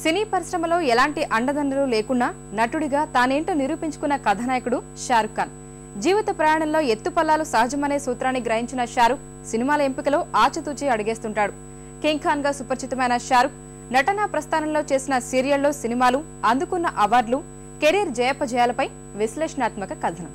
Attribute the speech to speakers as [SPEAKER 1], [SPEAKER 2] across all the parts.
[SPEAKER 1] సినీ పరిశ్రమలో ఎలాంటి అండదండలు లేకున్నా నటుడిగా తానేంటో నిరూపించుకున్న కథానాయకుడు షారుఖ్ ఖాన్. జీవిత ప్రయాణంలో ఎత్తుపల్లాలు సహజమనే సూత్రాన్ని గ్రహించిన షారుఖ్ సినిమాల ఎంపికలో ఆచితూచి అడిగేస్తుంటాడు. కింగ్ ఖాన్గా సుపరిచితమైన షారుఖ్ నటనా ప్రస్థానంలో చేసిన సీరియల్లో సినిమాలు అందుకున్న అవార్డులు కెరీర్ జయాపజయాలపై విశ్లేషణాత్మక కథనం.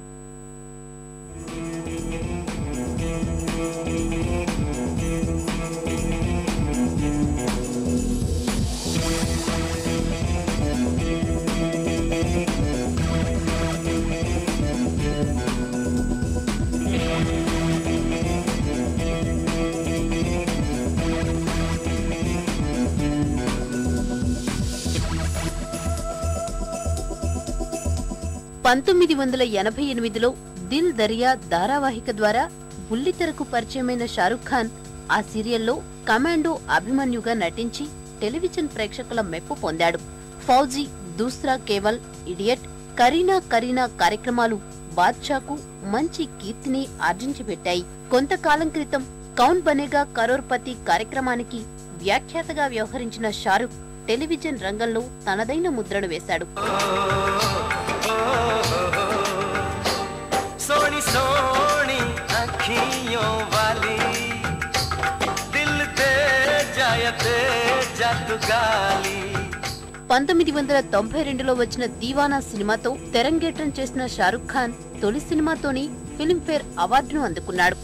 [SPEAKER 2] పంతొమ్మిది వందల ఎనభై ఎనిమిదిలో దిల్ దరియా ధారావాహిక ద్వారా బుల్లితెరకు పరిచయమైన షారుఖ్ ఖాన్ ఆ సీరియల్లో కమాండో అభిమన్యుగా నటించి టెలివిజన్ ప్రేక్షకుల మెప్పు పొందాడు. ఫౌజీ దూస్రా కేవల్ ఇడియట్. కరీనా కరీనా కార్యక్రమాలు బాద్షాకు మంచి కీర్తిని ఆర్జించి పెట్టాయి కొంతకాలం క్రితం కౌన్ బనేగా కరోర్పతి కార్యక్రమానికి వ్యాఖ్యాతగా వ్యవహరించిన షారుఖ్ టెలివిజన్ రంగంలో తనదైన ముద్రను వేశాడు.
[SPEAKER 3] सोनी
[SPEAKER 2] పంతొమ్మిది వందల తొంభై రెండులో వచ్చిన దీవానా సినిమాతో తెరంగేట్రం చేసిన షారుఖ్ ఖాన్ తొలి సినిమాతోని ఫిల్మ్ఫేర్ అవార్డును అందుకున్నాడు.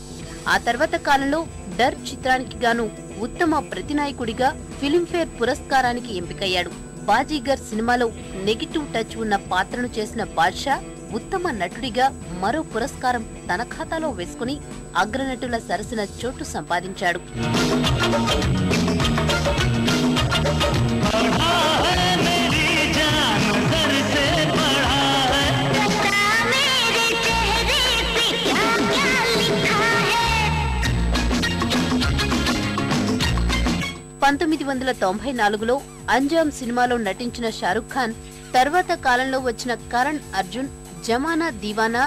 [SPEAKER 2] ఆ తర్వాత కాలంలో డర్ చిత్రానికి గాను ఉత్తమ ప్రతినాయకుడిగా ఫిల్మ్ఫేర్ పురస్కారానికి ఎంపికయ్యాడు. బాజీగర్ సినిమాలో నెగిటివ్ టచ్ ఉన్న పాత్రను చేసిన బాద్షా ఉత్తమ నటుడిగా మరో పురస్కారం తన ఖాతాలో వేసుకుని అగ్రనటుల సరసన చోటు సంపాదించాడు. పంతొమ్మిది వందల తొంభై నాలుగులో అంజాం సినిమాలో నటించిన షారుఖ్ ఖాన్ తర్వాత కాలంలో వచ్చిన కరణ్ అర్జున్ జమానా దీవానా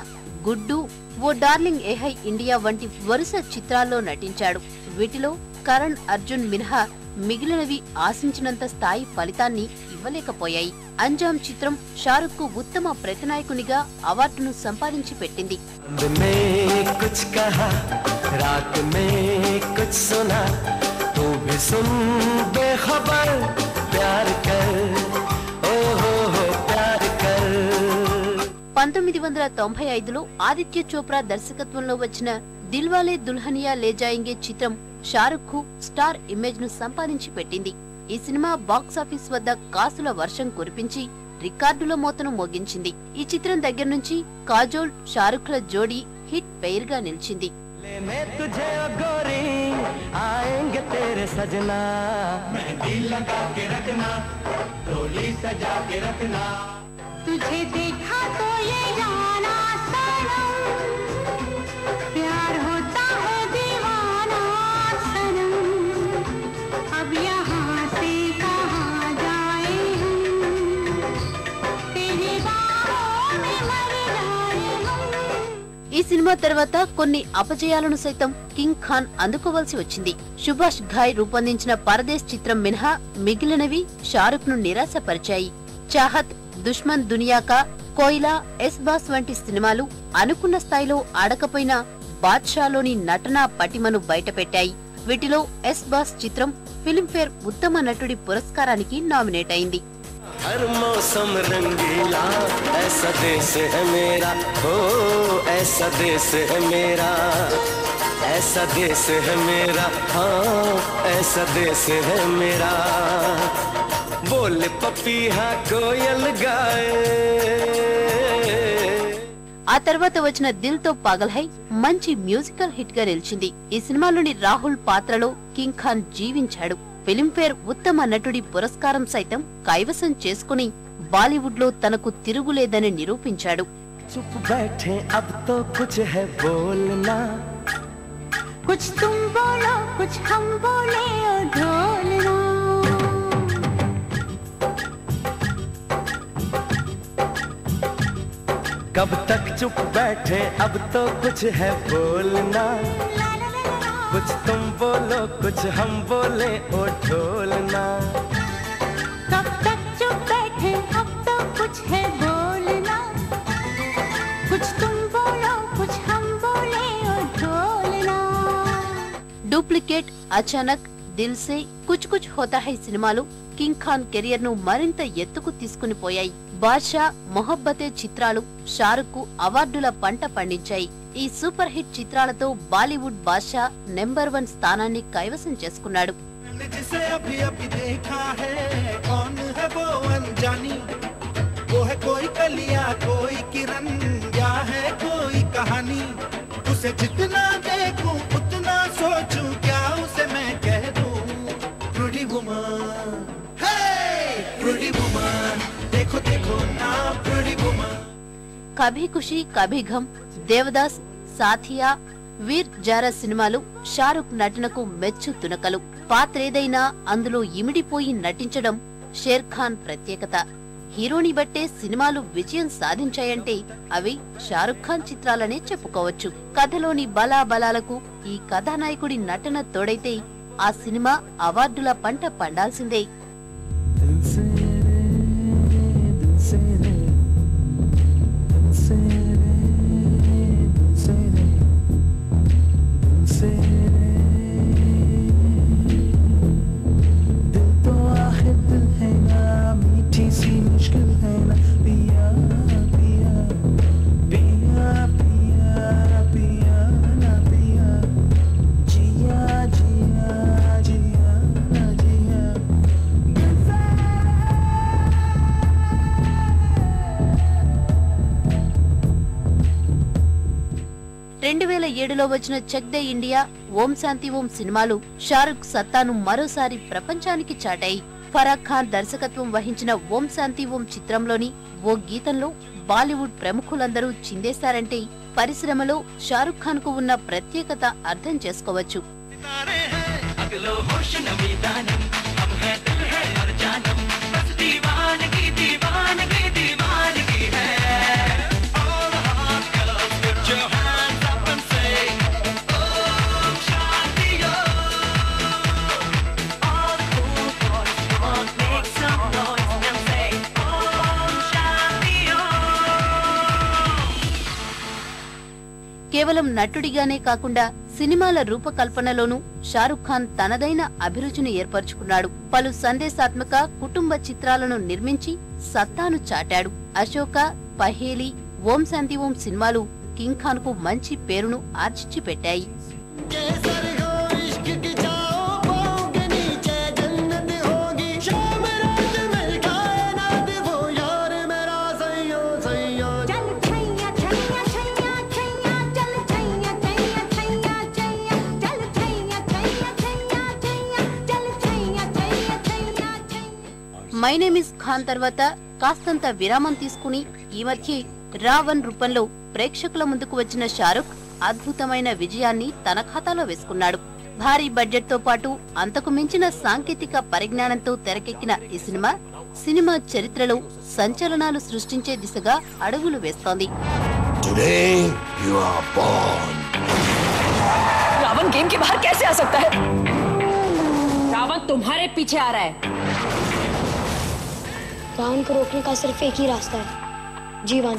[SPEAKER 2] గుడ్డు ఓ డార్లింగ్ ఏహై ఇండియా వంటి వరుస చిత్రాల్లో నటించాడు. వీటిలో కరణ్ అర్జున్ మినహా మిగిలినవి ఆశించినంత స్థాయి ఫలితాన్ని ఇవ్వలేకపోయాయి. అంజాం చిత్రం షారుఖ్కు ఉత్తమ ప్రతినాయకునిగా అవార్డును సంపాదించి పెట్టింది.
[SPEAKER 3] రాత్ మే కుచ్ సునా रात में कुछ सुना तू भी सुन बेखबर प्यार कर ओ हो हो प्यार कर
[SPEAKER 2] పంతొమ్మిది వందల తొంభై ఐదులో ఆదిత్య చోప్రా దర్శకత్వంలో వచ్చిన దిల్వాలే దుల్హనియా లేజాయింగే చిత్రం షారుఖ్ కు స్టార్ ఇమేజ్ ను సంపాదించి పెట్టింది ఈ సినిమా బాక్సాఫీస్ వద్ద కాసుల వర్షం కురిపించి రికార్డుల మోతను మోగించింది ఈ చిత్రం దగ్గర నుంచి కాజోల్ షారుఖ్ల జోడీ హిట్ పెయిర్ గా నిలిచింది
[SPEAKER 3] आएँगे तेरे सजना।
[SPEAKER 4] मेहंदी लगा के रखना टोली सजा के रखना। तुझे देखा तो यही
[SPEAKER 2] ఈ సినిమా తర్వాత కొన్ని అపజయాలను సైతం కింగ్ ఖాన్ అందుకోవాల్సి వచ్చింది. సుభాష్ ఘాయ్ రూపొందించిన పరదేశ్ చిత్రం మినహా మిగిలినవి షారుఖ్ను నిరాశపరిచాయి. చాహత్ దుష్మన్ దునియాకా కోయిలా ఎస్ బాస్ వంటి సినిమాలు అనుకున్న స్థాయిలో ఆడకపోయినా బాద్షాలోని నటనా పటిమను బయటపెట్టాయి. వీటిలో ఎస్ బాస్ చిత్రం ఫిల్మ్ఫేర్ ఉత్తమ నటుడి పురస్కారానికి నామినేట్ అయింది.
[SPEAKER 3] हर मौसम रंगीला ऐसा देश है मेरा हो ऐसा देश है मेरा ऐसा देश है मेरा हाँ ऐसा देश है मेरा बोल पपीहा कोयल गाए
[SPEAKER 2] ఆ తర్వాత వచ్చిన దిల్ తో పాగల్ హై మంచి మ్యూజికల్ హిట్ గా నిలిచింది ఈ సినిమాలోని రాహుల్ పాత్రలో కింగ్ ఖాన్ జీవించాడు ఫిలింఫేర్ ఉత్తమ నటుడి పురస్కారం సైతం కైవసం చేసుకుని బాలీవుడ్ లో తనకు తిరుగులేదని నిరూపించాడు
[SPEAKER 3] चुप बैठे अब तो कुछ है बोलना
[SPEAKER 4] कुछ तुम बोलो कुछ हम बोले ओ ढोलना
[SPEAKER 3] कब तक चुप बैठे अब तो कुछ है बोलना कुछ तुम बोलो कुछ हम बोले ओ ढोलना
[SPEAKER 4] कब
[SPEAKER 2] तक चुप बैठे
[SPEAKER 4] अब तो कुछ है बोलना। कुछ तुम बोलो कुछ हम बोले ओ ढोलना
[SPEAKER 2] डुप्लीकेट अचानक సే కుచ్ కుచ్ హోతా హై సినిమాలు కింగ్ ఖాన్ కెరియర్ను మరింత ఎత్తుకు తీసుకుని పోయాయి. బాద్షా మొహబ్బతే చిత్రాలు షారుఖ్కు అవార్డుల పంట పండించాయి. ఈ సూపర్ హిట్ చిత్రాలతో బాలీవుడ్ బాద్షా నెంబర్ వన్ స్థానాన్ని కైవసం చేసుకున్నాడు.
[SPEAKER 5] मैंने
[SPEAKER 2] కభీ ఖుషి కభీ ఘమ్ దేవదాస్ సాథియా వీర్ జారా సినిమాలు షారుఖ్ నటనకు మెచ్చు తునకలు. పాత్రేదైనా అందులో ఇమిడిపోయి నటించడం షేర్ ఖాన్ ప్రత్యేకత. హీరోని బట్టే సినిమాలు విజయం సాధించాయంటే అవి షారుఖ్ ఖాన్ చిత్రాలనే చెప్పుకోవచ్చు. కథలోని బలాబలాలకు ఈ కథానాయకుడి నటన తోడైతే ఆ సినిమా అవార్డుల పంట పండాల్సిందే. ఏడులో వచ్చిన చెక్ దే ఇండియా ఓం శాంతి ఓం సినిమాలు షారుఖ్ సత్తాను మరోసారి ప్రపంచానికి చాటాయి. ఫరాక్ ఖాన్ దర్శకత్వం వహించిన ఓం శాంతి ఓం చిత్రంలోని ఓ గీతంలో బాలీవుడ్ ప్రముఖులందరూ చిందేశారంటే పరిశ్రమలో షారుఖ్ ఖాన్కు ఉన్న ప్రత్యేకత అర్థం చేసుకోవచ్చు. కేవలం నటుడిగానే కాకుండా సినిమాల రూపకల్పనలోనూ షారుఖ్ ఖాన్ తనదైన అభిరుచిని ఏర్పరచుకున్నాడు. పలు సందేశాత్మక కుటుంబ చిత్రాలను నిర్మించి సత్తాను చాటాడు. అశోక పహేలి ఓం శాంతి ఓం సినిమాలు కింగ్ ఖాన్కు మంచి పేరును ఆర్చిచ్చి పెట్టాయి మై నేమ్ ఇస్ ఖాన్ తర్వాత కాస్తంత విరామం తీసుకుని ఈ మధ్య రావణ్ రూపంలో ప్రేక్షకుల ముందుకు వచ్చిన షారుఖ్ అద్భుతమైన విజయాన్ని తన ఖాతాలో వేసుకున్నాడు భారీ బడ్జెట్ తో పాటు అంతకు మించిన సాంకేతిక పరిజ్ఞానంతో తెరకెక్కిన ఈ సినిమా సినిమా చరిత్రలో సంచలనాలు సృష్టించే దిశగా అడుగులు వేస్తోంది
[SPEAKER 6] Today you are born.
[SPEAKER 7] Ravan game के बाहर कैसे आ सकता है रावण तुम्हारे पीछे आ रहा है
[SPEAKER 8] रावण को रोकने का सिर्फ़ एक ही रास्ता है। जीवन।